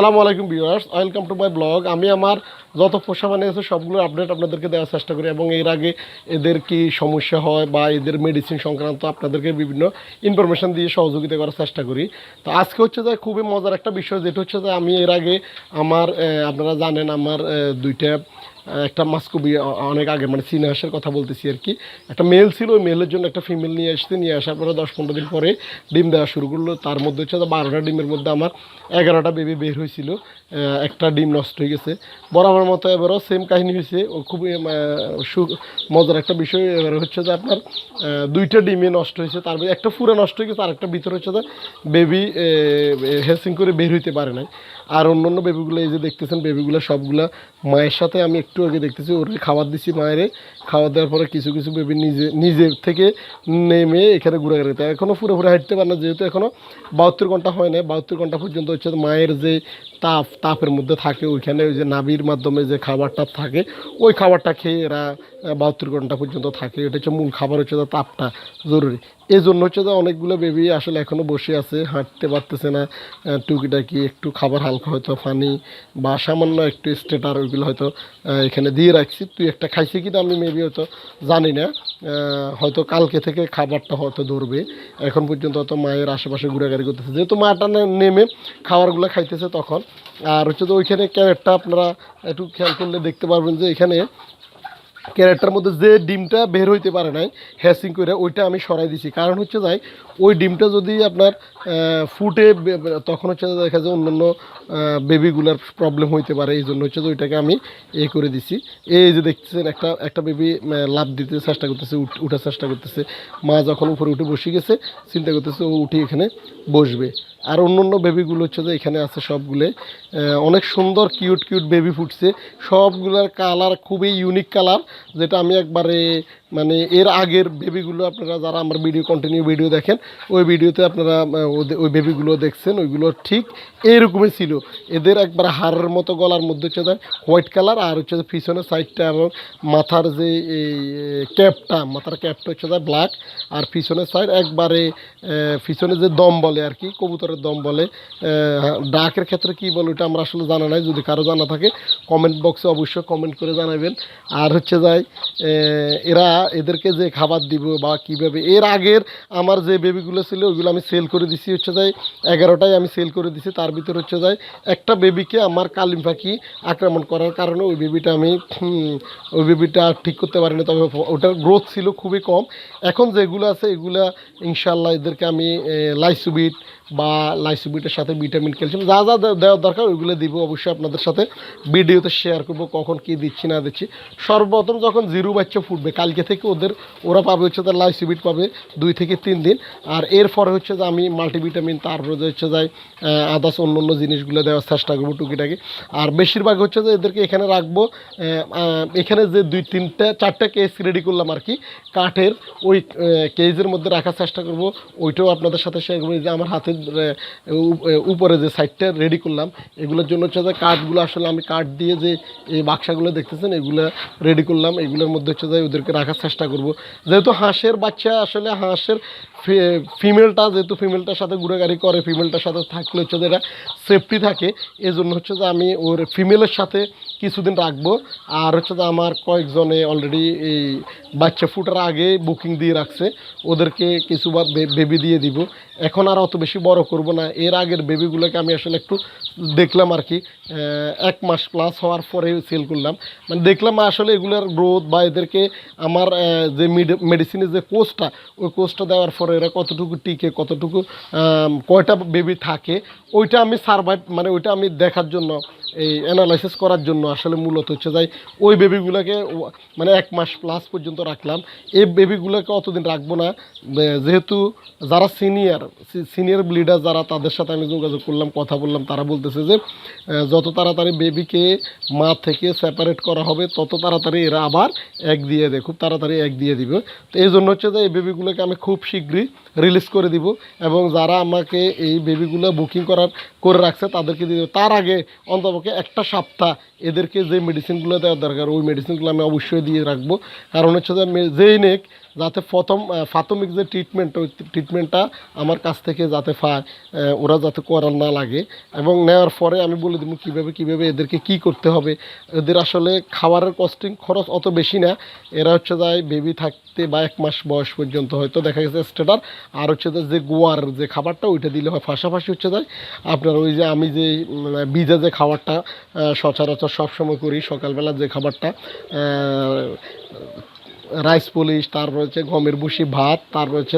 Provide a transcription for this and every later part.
আসসালামু আলাইকুম viewers, welcome to my blog. আমি আমার যত পোষা মানে আছে সবগুলো আপডেট আপনাদেরকে দেওয়ার চেষ্টা করি এবং এর আগে এদের কি সমস্যা হয় বা এদের মেডিসিন সংক্রান্ত আপনাদেরকে বিভিন্ন ইনফরমেশান দিয়ে সহযোগিতা করার চেষ্টা করি। তো আজকে হচ্ছে যে খুবই মজার একটা বিষয়, যেটা হচ্ছে যে আমি এর আগে আমার আপনারা জানেন আমার দুইটা একটা মাস্কুবি অনেক আগে মানে চীনা হাঁসের কথা বলতেছি আর কি। একটা মেল ছিল, ওই মেলের জন্য একটা ফিমেল নিয়ে আসতে নিয়ে আসার পরে দশ পনেরো দিন পরে ডিম দেওয়া শুরু করল। তার মধ্যে হচ্ছে বারোটা ডিমের মধ্যে আমার এগারোটা বেবি বের হয়েছিল একটা ডিম নষ্ট হয়ে গেছে। বরাবর মতো এবারও সেম কাহিনী হয়েছে। ও খুবই মজার একটা বিষয়, এবার হচ্ছে যে আপনার দুইটা ডিমে নষ্ট হয়েছে। তার একটা ফুরে নষ্ট হয়ে গেছে, আর একটা ভিতরে হচ্ছে যে বেবি হেসিং করে বের হইতে পারে নাই। আর অন্য অন্য বেবিগুলো এই যে দেখতেছেন বেবিগুলো সবগুলা মায়ের সাথে আমি একটু আগে দেখতেছি, ওর খাবার দিছি মায়েরে খাবার দেওয়ার পরে কিছু কিছু বেবি নিজে নিজের থেকে নেমে এখানে ঘুরে গেছে। এখনও পুরোপুরি হাঁটতে পারে না, যেহেতু এখনও বাহাত্তর ঘণ্টা হয় না বাহাত্তর ঘণ্টা পর্যন্ত হচ্ছে মায়ের যে তাপ, তাপের মধ্যে থাকে ওইখানে ওই যে নাবির মাধ্যমে যে খাবারটা থাকে, ওই খাবারটা খেয়ে এরা বাহাত্তর ঘণ্টা পর্যন্ত থাকে। এটা হচ্ছে মূল খাবার হচ্ছে তাপটা জরুরি। এই জন্য হচ্ছে যে অনেকগুলো বেবি আসলে এখনও বসে আছে, হাঁটতে পারতেছে না টুকিটাকি একটু খাবার হালকা হয়তো পানি বা সামান্য একটু স্টেটার ওইগুলো হয়তো এখানে দিয়ে রাখছি। তুই একটা খাইছি কিনা আমি মেবি হয়তো জানি না। হয়তো কালকে থেকে খাবারটা হয়তো ধরবে। এখন পর্যন্ত হয়তো মায়ের আশেপাশে ঘুরাঘুরি করতেছে। যেহেতু মাটা নেমে খাবারগুলো খাইতেছে তখন। আর হচ্ছে তো ওইখানে ক্যারেটটা আপনারা একটু খেয়াল করলে দেখতে পারবেন যে এখানে ক্যারেটটার মধ্যে যে ডিমটা বের হইতে পারে নাই হ্যাসিং করে ওইটা আমি সরাই দিছি। কারণ হচ্ছে যাই ওই ডিমটা যদি আপনার ফুটে তখন হচ্ছে দেখা যায় অন্যান্য বেবিগুলার প্রবলেম হইতে পারে। এই জন্য হচ্ছে যে ওইটাকে আমি এ করে দিছি। এই যে দেখতেছেন, একটা একটা বেবি লাভ দিতে চেষ্টা করতেছে উঠার চেষ্টা করতেছে। মা যখন উপরে উঠে বসে গেছে, চিন্তা করতেছে ও উঠে এখানে বসবে। আর অন্য অন্য বেবিগুলো হচ্ছে যে এখানে আছে সবগুলো। অনেক সুন্দর কিউট কিউট বেবি ফুটছে। সবগুলোর কালার খুবই ইউনিক কালার যেটা আমি একবারে মানে এর আগের বেবিগুলো আপনারা যারা আমার ভিডিও কন্টিনিউ ভিডিও দেখেন ওই ভিডিওতে আপনারা ওই বেবিগুলো দেখছেন ওইগুলো ঠিক এইরকমই ছিল। এদের একবার হাড়ের মতো গলার মধ্যে হচ্ছে হোয়াইট কালার আর হচ্ছে পিছনের সাইডটা এবং মাথার যে এই ক্যাপটা মাথার ক্যাপটা হচ্ছে ব্ল্যাক আর পিছনের সাইড একবারে পিছনে যে দম বলে আর কি কবুতরের দম বলে ডাকের ক্ষেত্রে কি বলে ওটা আমরা আসলে জানা নাই যদি কারও জানা থাকে কমেন্ট বক্সে অবশ্যই কমেন্ট করে জানাবেন। আর হচ্ছে আহ, এরা এদেরকে যে খাবার দিব বা কীভাবে, এর আগের আমার যে বেবিগুলো ছিল, ওইগুলো আমি সেল করে দিছি হচ্ছে যাই এগারোটাই আমি সেল করে দিছি, তার ভিতর হচ্ছে যাই একটা বেবিকে আমার কালিম পাখি আক্রমণ করার কারণে ওই বেবিটা আমি ওই বেবিটা ঠিক করতে পারিনি। তবে ওটার গ্রোথ ছিল খুবই কম। এখন যেগুলো আছে, এগুলা ইনশাল্লাহ এদেরকে আমি লাইসুবিট বা লাইসুবিটের সাথে ভিটামিন ক্যালসিয়াম যা যা দেওয়ার দরকার ওইগুলো দিব অবশ্যই আপনাদের সাথে। ভিডিওতে শেয়ার করব কখন কি দিচ্ছি না দিচ্ছি। সর্বপ্রথম যখন জিরো বাচ্চা ফুটবে কালকে থেকে ওদের ওরা পাবে হচ্ছে তার লাইসুবিট পাবে দুই থেকে তিন দিন। আর এরপরে হচ্ছে যে আমি মাল্টিভিটামিন তারপরে হচ্ছে যাই আদার্স অন্য অন্য জিনিসগুলো দেওয়ার চেষ্টা করব টুকিটাকি। আর বেশিরভাগ হচ্ছে যে এদেরকে এখানে রাখব এখানে যে দুই তিনটা চারটা কেস রেডি করলাম আর কি কাঠের ওই কেজের মধ্যে রাখার চেষ্টা করব। ওইটাও আপনাদের সাথে শেয়ার করব। যে আমার আহ, উপরে যে সাইডটা রেডি করলাম, এগুলোর জন্য হচ্ছে যে কাঠগুলো আসলে আমি কাঠ দিয়ে যে এই বাক্সাগুলো দেখতেছেন, এগুলো রেডি করলাম, এগুলোর মধ্যে হচ্ছে যে ওদেরকে রাখার চেষ্টা করব। যেহেতু হাঁসের বাচ্চা, আসলে হাঁসের ফিমেলটা যেহেতু ফিমেলটার সাথে ঘুরেগাড়ি করে ফিমেলটার সাথে থাকলে হচ্ছে যে এটা সেফটি থাকে এই জন্য হচ্ছে যে আমি ওর ফিমেলের সাথে কিছুদিন রাখব। আর হচ্ছে যে আমার কয়েকজনে অলরেডি এই বাচ্চা ফুটার আগে বুকিং দিয়ে রাখছে, ওদেরকে কিছু বেবি দিয়ে দিব। এখন আর অত বেশি বড় করব না। এর আগের বেবিগুলোকে আমি আসলে একটু দেখলাম আর কি। এক মাস প্লাস হওয়ার পরে সেল করলাম। মানে দেখলাম আসলে এগুলোর গ্রোথ বা এদেরকে আমার যে মেডিসিনের যে কোর্সটা ওই কোর্সটা দেওয়ার পরে এরা কতটুকু টিকে, কতটুকু কয়টা বেবি থাকে, ওইটা আমি সার্ভাইভ মানে ওইটা আমি দেখার জন্য এই অ্যানালাইসিস করার জন্য আসলে মূলত হচ্ছে যাই ওই বেবিগুলোকে মানে এক মাস প্লাস পর্যন্ত রাখলাম। এই বেবিগুলোকে অতদিন রাখব না। যেহেতু যারা সিনিয়র সিনিয়র ব্লিডার যারা তাদের সাথে আমি যোগাযোগ করলাম, কথা বললাম, তারা বলতেছে যে যত তাড়াতাড়ি বেবিকে মা থেকে সেপারেট করা হবে, তত তাড়াতাড়ি এরা আবার এক দিয়ে দেয়, খুব তাড়াতাড়ি এক দিয়ে দিবে। তো এই জন্য হচ্ছে যে এই বেবিগুলোকে আমি খুব শীঘ্রই রিলিজ করে দিব এবং যারা আমাকে এই বেবিগুলো বুকিং করার করে রাখছে, তাদেরকে দিয়ে তার আগে অন্তপক্ষে একটা সপ্তাহ এদেরকে যে মেডিসিনগুলো দেওয়ার দরকার, ওই মেডিসিনগুলো আমি অবশ্যই দিয়ে রাখব। কারণ হচ্ছে যে যেই নেক যাতে প্রথম প্রাথমিক যে ট্রিটমেন্ট ওই ট্রিটমেন্টটা আমার কাছ থেকে যাতে ওরা যাতে করার না লাগে। এবং নেওয়ার পরে আমি বলে দেবো কীভাবে কীভাবে এদেরকে কি করতে হবে। এদের আসলে খাবারের কস্টিং খরচ অত বেশি না। এরা হচ্ছে যায় বেবি থাকতে বা এক মাস বয়স পর্যন্ত হয়তো দেখা গেছে স্টেটার আর হচ্ছে যে- গোয়ার যে খাবারটা, ওইটা দিলে হয়। পাশাপাশি হচ্ছে যায়, আপনার ওই যে আমি যে বীজে যে খাবারটা সচরাচর সবসময় করি, সকালবেলা যে খাবারটা রাইস পুলিশ, তার রয়েছে গমের ভুসি, ভাত, তার রয়েছে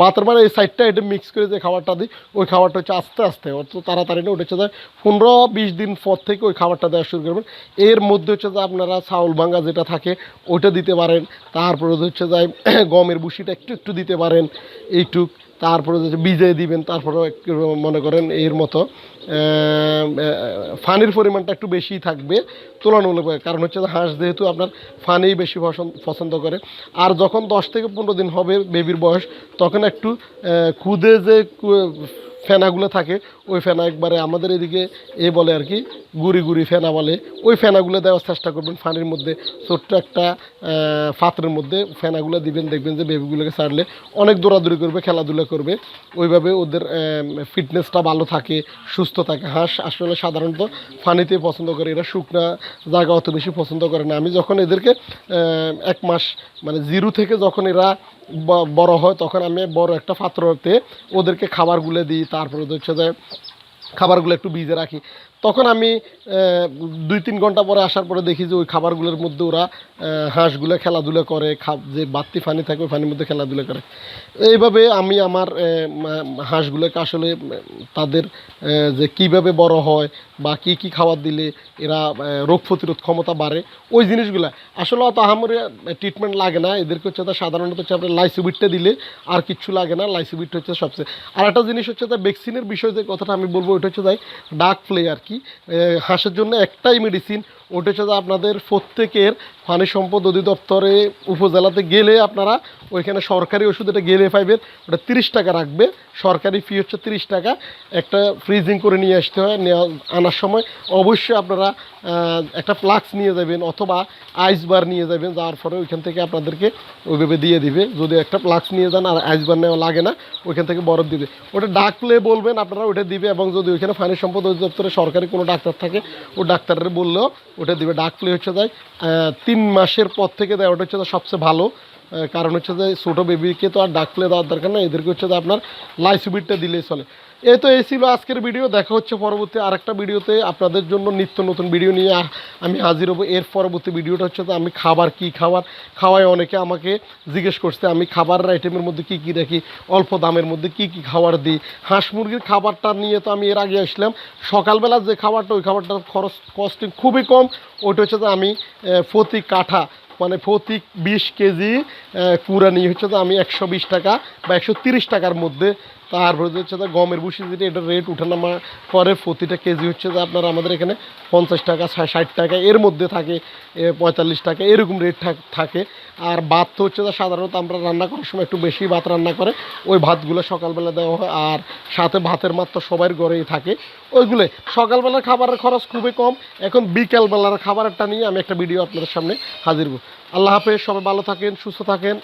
ভাতের মানে এই সাইডটা এটা মিক্স করে যে খাবারটা দিই, ওই খাবারটা হচ্ছে আস্তে আস্তে, অত তাড়াতাড়ি না, ওটা হচ্ছে পনেরো বিশ দিন পর থেকে ওই খাবারটা দেওয়া শুরু করবেন। এর মধ্যে হচ্ছে যে আপনারা চাউল ভাঙ্গা যেটা থাকে, ওইটা দিতে পারেন। তারপরে হচ্ছে যে গমের ভুসিটা একটু একটু দিতে পারেন, এইটুক। তারপরে যদি বিজে দিবেন, তারপরেও একটু মনে করেন এর মতো ফানির পরিমাণটা একটু বেশি থাকবে তুলনামূলকভাবে কারণ হচ্ছে হাঁস যেহেতু আপনার ফানি বেশি পছন্দ করে। আর যখন দশ থেকে পনেরো দিন হবে বেবির বয়স, তখন একটু খুদে যে ফেনাগুলো থাকে, ওই ফেনা একবারে আমাদের এদিকে এ বলে আর কি, গুড়ি গুড়ি ফেনা বলে। ওই ফেনাগুলো দেওয়ার চেষ্টা করবেন ফানির মধ্যে, ছোট্ট একটা পাত্রের মধ্যে ফেনাগুলো দিবেন, দেখবেন যে বেবিগুলোকে ছাড়লে অনেক দৌড়াদৌড়ি করবে, খেলাধুলা করবে। ওইভাবে ওদের ফিটনেসটা ভালো থাকে, সুস্থ থাকে। হাঁস আসলে সাধারণত ফানিতে পছন্দ করে, এরা শুকনা জায়গা অত বেশি পছন্দ করে না। আমি যখন এদেরকে এক মাস মানে জিরো থেকে যখন এরা বড় হয় তখন আমি বড় একটা পাত্রতে ওদেরকে খাবার গুলে দিই তারপরে হচ্ছে যে খাবারগুলো একটু ভিজে রাখি। তখন আমি দুই তিন ঘণ্টা পরে আসার পরে দেখি যে ওই খাবারগুলোর মধ্যে ওরা হাঁসগুলো খেলাধুলা করে, খা, যে বাড়তি ফানি থাকে ওই ফানির মধ্যে খেলাধুলা করে। এইভাবে আমি আমার হাঁসগুলোকে আসলে তাদের যে কীভাবে বড় হয় বা কি কি খাবার দিলে এরা রোগ প্রতিরোধ ক্ষমতা বাড়ে, ওই জিনিসগুলো। আসলে অত আহামরি ট্রিটমেন্ট লাগে না, এদেরকে হচ্ছে তা সাধারণত হচ্ছে আপনার লাইসিবিটটা দিলে আর কিচ্ছু লাগে না লাইসিবিট হচ্ছে সবচেয়ে। আর একটা জিনিস হচ্ছে তা ভ্যাকসিনের বিষয় যে কথাটা আমি বলব ওইটা হচ্ছে তাই ডাক প্লে আর কি। হাঁসের জন্য একটাই মেডিসিন ওটা যে আপনাদের প্রত্যেকের পানি সম্পদ অধিদপ্তরে উপজেলাতে গেলে আপনারা ওইখানে সরকারি ওষুধ, এটা গেলে পাইবেন, ওটা তিরিশ টাকা রাখবে। সরকারি ফি হচ্ছে তিরিশ টাকা। একটা ফ্রিজিং করে নিয়ে আসতে হয় আনার সময়। অবশ্যই আপনারা একটা ফ্লাক্স নিয়ে যাবেন অথবা আইস বার নিয়ে যাবেন যাওয়ার পরে ওইখান থেকে আপনাদেরকে ওইভাবে দিয়ে দিবে। যদি একটা ফ্লাক্স নিয়ে যান আর আইস বার নেওয়া লাগে না, ওইখান থেকে বরফ দিবে। ওটা ডাকলে বলবেন, আপনারা ওটা দিবে, এবং যদি ওইখানে পানি সম্পদ অধিদপ্তরে সরকারি কোনো ডাক্তার থাকে, ও ডাক্তারের বললেও ওটা দিবে ফ্লে হচ্ছে তাই তিন মাসের পর থেকে দেয় ওটা হচ্ছে সবচেয়ে ভালো কারণ হচ্ছে যে ছোটো বেবিকে তো আর ডাক ফ্লে দেওয়ার দরকার না এদেরকে হচ্ছে আপনার লাইসুবিটটা দিলেই চলে। এই তো এই ছিল আজকের ভিডিও। দেখা হচ্ছে পরবর্তী আরেকটা ভিডিওতে। আপনাদের জন্য নিত্য নতুন ভিডিও নিয়ে আমি হাজির হব। এর পরবর্তী ভিডিওটা হচ্ছে তো আমি খাবার কি খাবার? খাওয়ায় অনেকে আমাকে জিজ্ঞেস করছে, আমি খাবারের আইটেমের মধ্যে কি কি রাখি অল্প দামের মধ্যে কি কি খাবার দিই? হাঁস মুরগির খাবারটা নিয়ে তো আমি এর আগে আসলাম। সকালবেলা যে খাবারটা, ওই খাবারটার খরচ কস্টিং খুবই কম। ওইটা হচ্ছে যে আমি প্রতি কাঠা মানে প্রতি বিশ কেজি কুড়া নিয়ে হচ্ছে তো আমি একশো বিশ টাকা বা একশো টাকার মধ্যে তারপরে হচ্ছে যে গমের ভুসি যেটা, এটা রেট উঠানামা করে প্রতিটা কেজি হচ্ছে যে আপনার আমাদের এখানে পঞ্চাশ টাকা ষাট টাকা, এর মধ্যে থাকে পঁয়তাল্লিশ টাকা, এরকম রেট থাকে আর ভাত তো হচ্ছে যে সাধারণত আমরা রান্না করার সময় একটু বেশি ভাত রান্না করে, ওই ভাতগুলো সকালবেলা দেওয়া হয়। আর সাথে ভাতের মাত্র সবার ঘরেই থাকে। ওইগুলো সকালবেলার খাবারের খরচ খুবই কম। এখন বিকেলবেলার খাবারটা নিয়ে আমি একটা ভিডিও আপনাদের সামনে হাজির আল্লাহ হাফেজ, সবাই ভালো থাকেন, সুস্থ থাকেন।